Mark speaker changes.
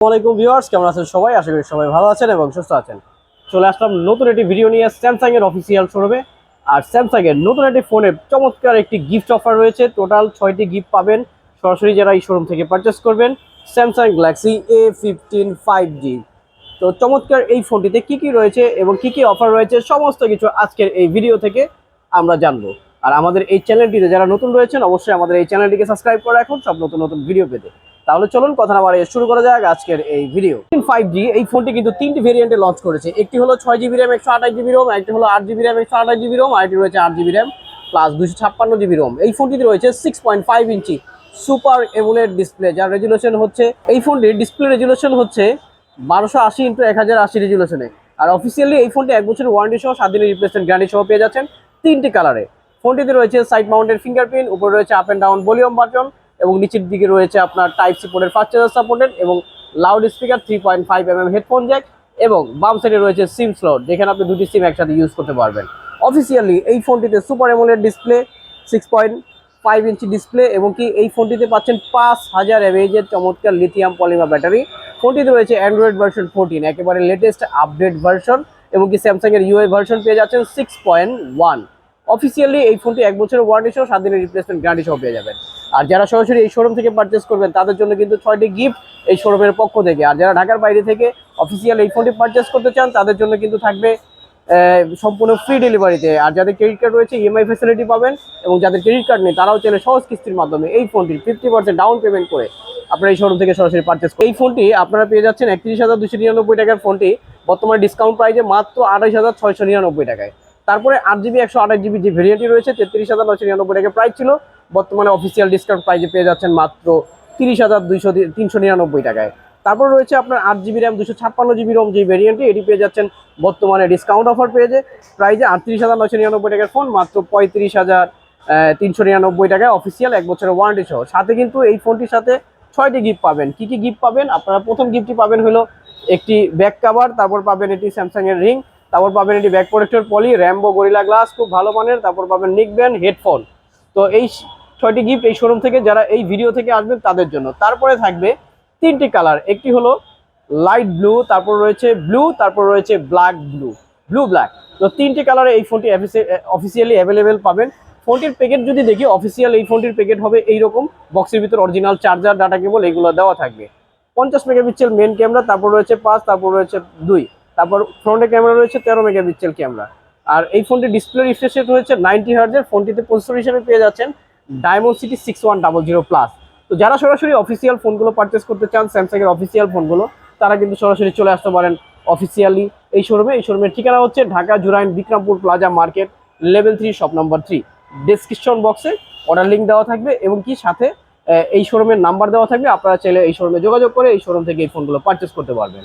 Speaker 1: আসসালামাইকুম ভিউয়ার্স, কেমন আছেন সবাই? আশা করি সবাই ভালো আছেন এবং সুস্থ আছেন। চলে আসলাম নতুন একটি ভিডিও নিয়ে স্যামসাং এর অফিসিয়াল শোরুমে আর স্যামসাং এর নতুন একটি ফোনের চমৎকার একটি গিফট অফার রয়েছে। টোটাল ছয়টি গিফট পাবেন। সরাসরি যারা এই শোরুম থেকে পারচেস করবেন Samsung Galaxy A fifteen five G তো চমৎকার এই ফোনটিতে কি কি রয়েছে এবং কি কি অফার রয়েছে, সমস্ত কিছু আজকের এই ভিডিও থেকে আমরা জানব। আর আমাদের এই চ্যানেলটিতে যারা নতুন রয়েছেন, অবশ্যই আমাদের এই চ্যানেলটিকে সাবস্ক্রাইব করে রাখুন। সব নতুন নতুন ভিডিও পেতে। তাহলে চলুন কথা না বাড়িয়ে শুরু করা যাক আজকের এই ভিডিও ফাইভ জি এই ফোনটি কিন্তু তিনটি ভেরিয়েন্টে লঞ্চ করেছে। একটি হলো ছয় জিবি র্যাম একশো আঠাশ জিবি রোম একটি হলো আট জিবি র্যাম একশো আঠাশ জিবি রোম আরেকটি রয়েছে আট জিবি র্যাম প্লাস দুশো ছাপ্পান্ন জিবি রোম এই ফোনটিতে রয়েছে six point five inch super AMOLED display যার রেজুলেশন হচ্ছে এই ফোনটির ডিসপ্লে রেজুলেশন হচ্ছে বারোশো আশি ইন্টু এক হাজার আশি রেজুলেশনে আর অফিসিয়ালি এই ফোনটি এক বছরের ওয়ারেন্টি সহ সাত দিনের রিপ্লেসমেন্ট গ্যারান্টি সহ পেয়ে যাচ্ছেন তিনটি কালারে ফোনটিতে রয়েছে সাইড মাউন্টের ফিঙ্গারপ্রিন্ট উপরে রয়েছে up and down volume button এবং নিচের দিকে রয়েছে আপনার টাইপ সি পোর্টের ফাস্ট চার্জার সাপোর্টেড এবং loud speaker three point five M M headphone jack এবং বাম সাইডে রয়েছে সিম স্লট যেখানে আপনি দুটি সিম একসাথে ইউজ করতে পারবেন। অফিসিয়ালি এই ফোনটিতে super AMOLED display six point five inch display এবং কি এই ফোনটিতে পাচ্ছেন পাঁচ হাজার এমএইচের চমৎকার লিথিয়াম পলিমার ব্যাটারি ফোনটিতে রয়েছে অ্যান্ড্রয়েড ভার্সন ফোরটিন একেবারে লেটেস্ট আপডেট ভার্সন এবং কি স্যামসাং এর ইউআই ভার্সন পেয়ে যাচ্ছেন সিক্স পয়েন্ট ওয়ান অফিসিয়ালি এই ফোনটি এক বছরের ওয়ারেন্টি সহ সাত দিনের রিপ্লেসমেন্ট গ্যারান্টি সহ পেয়ে যাবেন। আর যারা সরাসরি এই শোরুম থেকে পারচেস করবেন, তাদের জন্য কিন্তু ছয়টি গিফট এই শোরুমের পক্ষ থেকে। আর যারা ঢাকার বাইরে থেকে অফিসিয়াল এই ফোনটি পারচেস করতে চান, তাদের জন্য কিন্তু থাকবে সম্পূর্ণ ফ্রি ডেলিভারিতে আর যাদের ক্রেডিট কার্ড রয়েছে ইএমআই ফ্যাসিলিটি পাবেন এবং যাদের ক্রেডিট কার্ড নেই, তারাও চাইলে সহজ কিস্তির মাধ্যমে এই ফোনটি ফিফটি পার্সেন্ট ডাউন পেমেন্ট করে আপনারা এই শোরুম থেকে সরাসরি পারচেস এই ফোনটি আপনারা পেয়ে যাচ্ছেন একত্রিশ হাজার দুশো নিরানব্বই টাকার ফোনটি বর্তমানে ডিসকাউন্ট প্রাইসে মাত্র আঠাশ হাজার ছয়শো নিরানব্বই টাকায়। তারপরে আট জিবি একশো আঠাশ জিবি যে ভেরিয়েন্টটি রয়েছে, তেত্রিশ হাজার নশো নিরানব্বই টাকা প্রাইস ছিল। বর্তমানে অফিসিয়াল ডিসকাউন্ট প্রাইসে পেয়ে যাচ্ছেন মাত্র তিরিশ হাজার দুইশো তিনশো নিরানব্বই টাকায়। তারপর রয়েছে আপনার আট জিবি র্যাম দুশো ছাপ্পান্ন জিবি রোম যে ভেরিয়েন্টটি এটি পেয়ে যাচ্ছেন বর্তমানে ডিসকাউন্ট অফার পেয়েছে প্রাইসে আটত্রিশ হাজার নশো নিরানব্বই টাকার ফোন মাত্র পঁয়ত্রিশ হাজার তিনশো নিরানব্বই টাকায় অফিসিয়াল এক বছরের ওয়ারেন্টি সহ। সাথে কিন্তু এই ফোনটির সাথে ছয়টি গিফট পাবেন। কি কি গিফট পাবেন? আপনারা প্রথম গিফটটি পাবেন হলো একটি ব্যাক কাভার তারপর পাবেন এটি স্যামসাংয়ের রিং তারপর পাবেন এটি ব্যাক প্রোটেক্টর পলি র্যাম্বো গরিলা গ্লাস খুব ভালো মানের। তারপর পাবেন নিক ব্যান্ড হেডফোন তো এই ছয়টি গিফট এই শোরুম থেকে যারা এই ভিডিও থেকে আসবেন তাদের জন্য। তারপরে থাকবে তিনটি কালার একটি হলো লাইট ব্লু তারপর রয়েছে ব্লু তারপর রয়েছে ব্ল্যাক ব্লু ব্লু ব্ল্যাক তো তিনটি কালারে এই ফোনটি অফিসিয়ালি অ্যাভেলেবেল পাবেন। ফোনটির প্যাকেট যদি দেখি অফিসিয়াল এই ফোনটির প্যাকেট হবে এইরকম। বক্সের ভিতর অরিজিনাল চার্জার ডাটা কেবল এগুলো দেওয়া থাকবে। পঞ্চাশ মেগাপিক্সেল মেন ক্যামেরা তারপর রয়েছে পাঁচ, তারপর রয়েছে দুই। তারপর ফ্রন্টে ক্যামেরা রয়েছে তেরো মেগাপিক্সেল ক্যামেরা আর এই ফোনটির ডিসপ্লে রিফ্রেশ রেট হয়েছে নাইনটি হার্জের ফোনটিতে প্রসেসর হিসেবে পেয়ে যাচ্ছেন Dimensity six one double zero plus তো যারা সরাসরি অফিসিয়াল ফোনগুলো পারচেস করতে চান স্যামসাং এর অফিসিয়াল ফোনগুলো তারা কিন্তু সরাসরি চলে আসতে পারেন অফিসিয়ালি এই শোরুমে এই শোরুমের ঠিকানা হচ্ছে Dhaka Jurain Bikrampur plaza market level three shop number three description বক্সে অর্ডার লিঙ্ক দেওয়া থাকবে এবং কি সাথে এই শোরুমের নাম্বার দেওয়া থাকবে। আপনারা চাইলে এই শোরুমে যোগাযোগ করে এই শোরুম থেকে এই ফোনগুলো পারচেস করতে পারবেন।